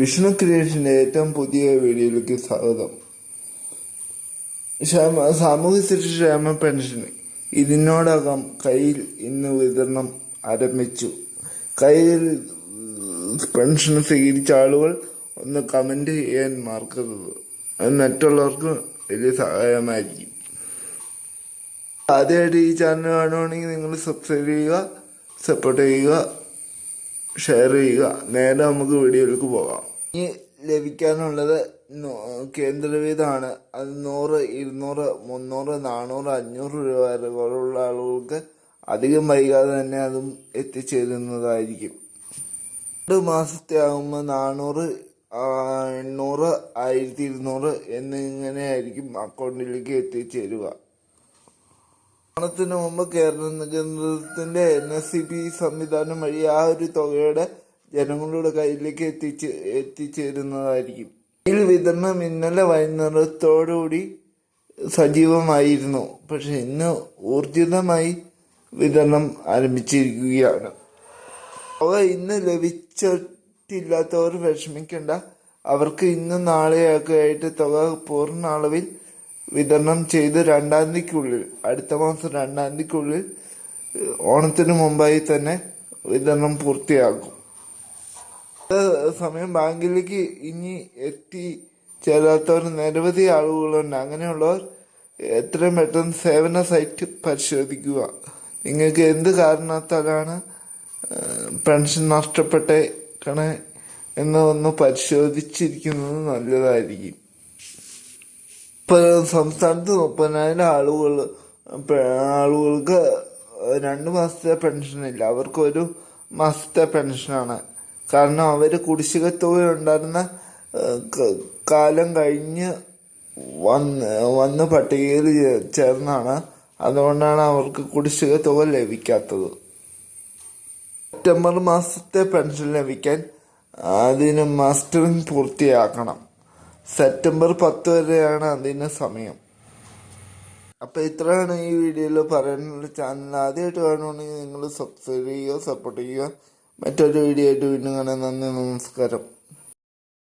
വിഷ്ണു ക്രിയേഷന്റെ ഏറ്റവും പുതിയ വീഡിയോയിലേക്ക് സ്വാഗതം. ക്ഷേമ സാമൂഹ്യ സുരക്ഷ ക്ഷേമ പെൻഷൻ ഇതിനോടകം കയ്യിൽ ഇന്ന് വിതരണം ആരംഭിച്ചു. കയ്യിൽ പെൻഷൻ സ്വീകരിച്ച ആളുകൾ ഒന്ന് കമന്റ് ചെയ്യാൻ മറക്കരുത്. അത് മറ്റുള്ളവർക്ക് വലിയ സഹായമായിരിക്കും. ആദ്യമായിട്ട് ഈ ചാനൽ കാണുവാണെങ്കിൽ നിങ്ങൾ സബ്സ്ക്രൈബ് ചെയ്യുക സപ്പോർട്ട് ചെയ്യുക. ഷെയർ ചെയ്യുക. നേരെ നമുക്ക് വീഡിയോയിലേക്ക് പോകാം. ഇനി ലഭിക്കാനുള്ളത് കേന്ദ്രവിധമാണ്. അത് നൂറ് ഇരുന്നൂറ് മുന്നൂറ് നാനൂറ് അഞ്ഞൂറ് രൂപ ആളുകൾക്ക് അധികം വൈകാതെ തന്നെ അതും എത്തിച്ചേരുന്നതായിരിക്കും. രണ്ട് മാസത്തെ ആകുമ്പോൾ നാനൂറ് എണ്ണൂറ് ആയിരത്തി ഇരുന്നൂറ് എന്നിങ്ങനെയായിരിക്കും അക്കൗണ്ടിലേക്ക് എത്തിച്ചേരുക. ഓണത്തിന് മുമ്പ് കേരള കേന്ദ്രത്തിന്റെ എൻ എസ് സി പി സംവിധാനം വഴി ആ ഒരു തുകയുടെ ജനങ്ങളുടെ കയ്യിലേക്ക് എത്തിച്ച് എത്തിച്ചേരുന്നതായിരിക്കും. ഇതിൽ വിതരണം ഇന്നലെ വൈകുന്നേരത്തോടുകൂടി സജീവമായിരുന്നു. പക്ഷെ ഇന്ന് ഊർജിതമായി വിതരണം ആരംഭിച്ചിരിക്കുകയാണ്. അവ ഇന്ന് ലഭിച്ചിട്ടില്ലാത്തവർ വിഷമിക്കേണ്ട. അവർക്ക് ഇന്നും നാളെയൊക്കെ ആയിട്ട് തുക പൂർണ അളവിൽ വിതരണം ചെയ്ത് രണ്ടാം തീയതിക്കുള്ളിൽ അടുത്ത മാസം രണ്ടാം തീയതിക്കുള്ളിൽ ഓണത്തിന് മുമ്പായി തന്നെ വിതരണം പൂർത്തിയാക്കും അത് സമയം ബാങ്കിലേക്ക് ഇനി എത്തി ചേരാത്തവർ നിരവധി ആളുകളുണ്ട്. അങ്ങനെയുള്ളവർ എത്രയും പെട്ടെന്ന് സേവന സൈറ്റ് പരിശോധിക്കുക. നിങ്ങൾക്ക് എന്ത് കാരണത്താലാണ് പെൻഷൻ നഷ്ടപ്പെട്ടേക്കണേ എന്ന് ഒന്ന് പരിശോധിച്ചിരിക്കുന്നത് നല്ലതായിരിക്കും. സംസ്ഥാനത്ത് മുപ്പതിനായിരം ആളുകൾ ആളുകൾക്ക് രണ്ട് മാസത്തെ പെൻഷനില്ല അവർക്ക് ഒരു മാസത്തെ പെൻഷനാണ്. കാരണം അവർ കുടിശ്ശിക തുക ഉണ്ടായിരുന്ന കാലം കഴിഞ്ഞ് വന്ന് വന്ന് പട്ടികയിൽ ചേർന്നാണ്. അതുകൊണ്ടാണ് അവർക്ക് കുടിശ്ശിക തുക ലഭിക്കാത്തത്. സെപ്റ്റംബർ മാസത്തെ പെൻഷൻ ലഭിക്കാൻ അതിന് മാസ്റ്ററിങ് പൂർത്തിയാക്കണം. സെപ്റ്റംബർ പത്ത് വരെയാണ് അതിന്റെ സമയം. അപ്പൊ ഇത്രയാണ് ഈ വീഡിയോയിൽ പറയാനുള്ള ചാനൽ ആദ്യമായിട്ട് കാണുകയാണെങ്കിൽ നിങ്ങൾ സബ്സ്ക്രൈബ് ചെയ്യുക സപ്പോർട്ട് ചെയ്യുക. മറ്റൊരു വീഡിയോ ആയിട്ട് വീണ്ടും കാണാൻ നന്ദി നമസ്കാരം.